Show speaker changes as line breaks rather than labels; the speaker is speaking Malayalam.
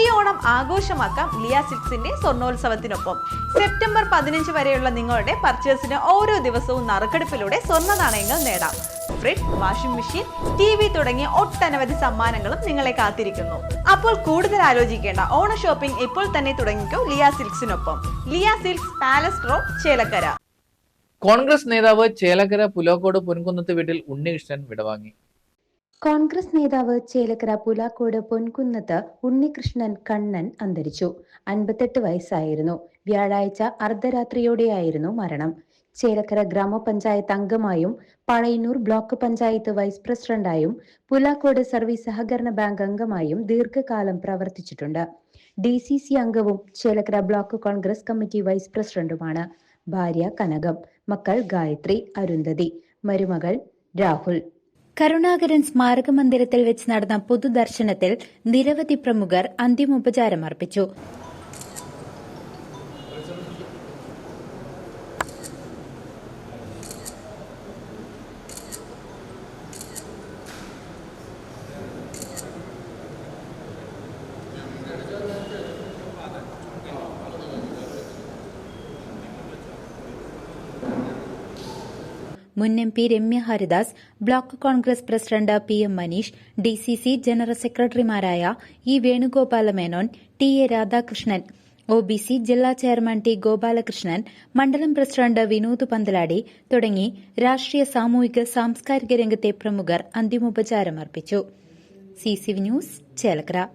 ഈ ഓണം ആഘോഷമാക്കാം ലിയ സിക്സിന്റെ സ്വർണ്ണോത്സവത്തിനൊപ്പം സെപ്റ്റംബർ പതിനഞ്ച് വരെയുള്ള നിങ്ങളുടെ പർച്ചേസിന് ഓരോ ദിവസവും നറുക്കെടുപ്പിലൂടെ സ്വർണ്ണ നാണയങ്ങൾ നേടാം fridge washing machine T V തുടങ്ങിയ ഒട്ടനവധി സമ്മാനങ്ങളും നിങ്ങളെ കാത്തിരിക്കുന്നു അപ്പോൾ കൂടുതൽ ആലോചിക്കേണ്ട ഓണ ഷോപ്പിംഗ് ഇപ്പോൾ തന്നെ തുടങ്ങിക്കോ ലിയ സിൽക്സിനൊപ്പം ലിയ സിൽക്സ് പാലസ് റോ ചേലക്കര
കോൺഗ്രസ് നേതാവ് ചേലക്കര പുലോക്കോട് പൊൻകുന്നത്ത് വീട്ടിൽ ഉണ്ണികൃഷ്ണൻ വിടവാങ്ങി
കോൺഗ്രസ് നേതാവ് ചേലക്കര പുലാക്കോട് പൊൻകുന്നത്ത് ഉണ്ണികൃഷ്ണൻ കണ്ണൻ അന്തരിച്ചു അൻപത്തെട്ട് വയസ്സായിരുന്നു വ്യാഴാഴ്ച അർദ്ധരാത്രിയോടെയായിരുന്നു മരണം ചേലക്കര ഗ്രാമപഞ്ചായത്ത് അംഗമായും പഴയന്നൂർ ബ്ലോക്ക് പഞ്ചായത്ത് വൈസ് പ്രസിഡന്റായും പുലാക്കോട് സർവീസ് സഹകരണ ബാങ്ക് അംഗമായും ദീർഘകാലം പ്രവർത്തിച്ചിട്ടുണ്ട് ഡി സി സി അംഗവും Chelakkara block Congress committee vice പ്രസിഡന്റുമാണ് ഭാര്യ കനകം മക്കൾ ഗായത്രി അരുന്ധതി മരുമകൾ രാഹുൽ
കരുണാകരൻ സ്മാരക മന്ദിരത്തിൽ വെച്ച് നടന്ന പൊതുദർശനത്തിൽ നിരവധി പ്രമുഖർ അന്തിമോപചാരം അർപ്പിച്ചു മുൻ M P Ramya Haridas block Congress president P M Manish D C C general സെക്രട്ടറിമാരായ E Venugopala Menon T A Radhakrishnan O B C ജില്ലാ ചെയർമാൻ ടി ഗോപാലകൃഷ്ണൻ മണ്ഡലം പ്രസിഡന്റ് വിനോദ് പന്തലാടി തുടങ്ങി രാഷ്ട്രീയ സാമൂഹിക സാംസ്കാരിക രംഗത്തെ പ്രമുഖർ അന്തിമോപചാരം അർപ്പിച്ചു സി സി ന്യൂസ് ചേലക്കര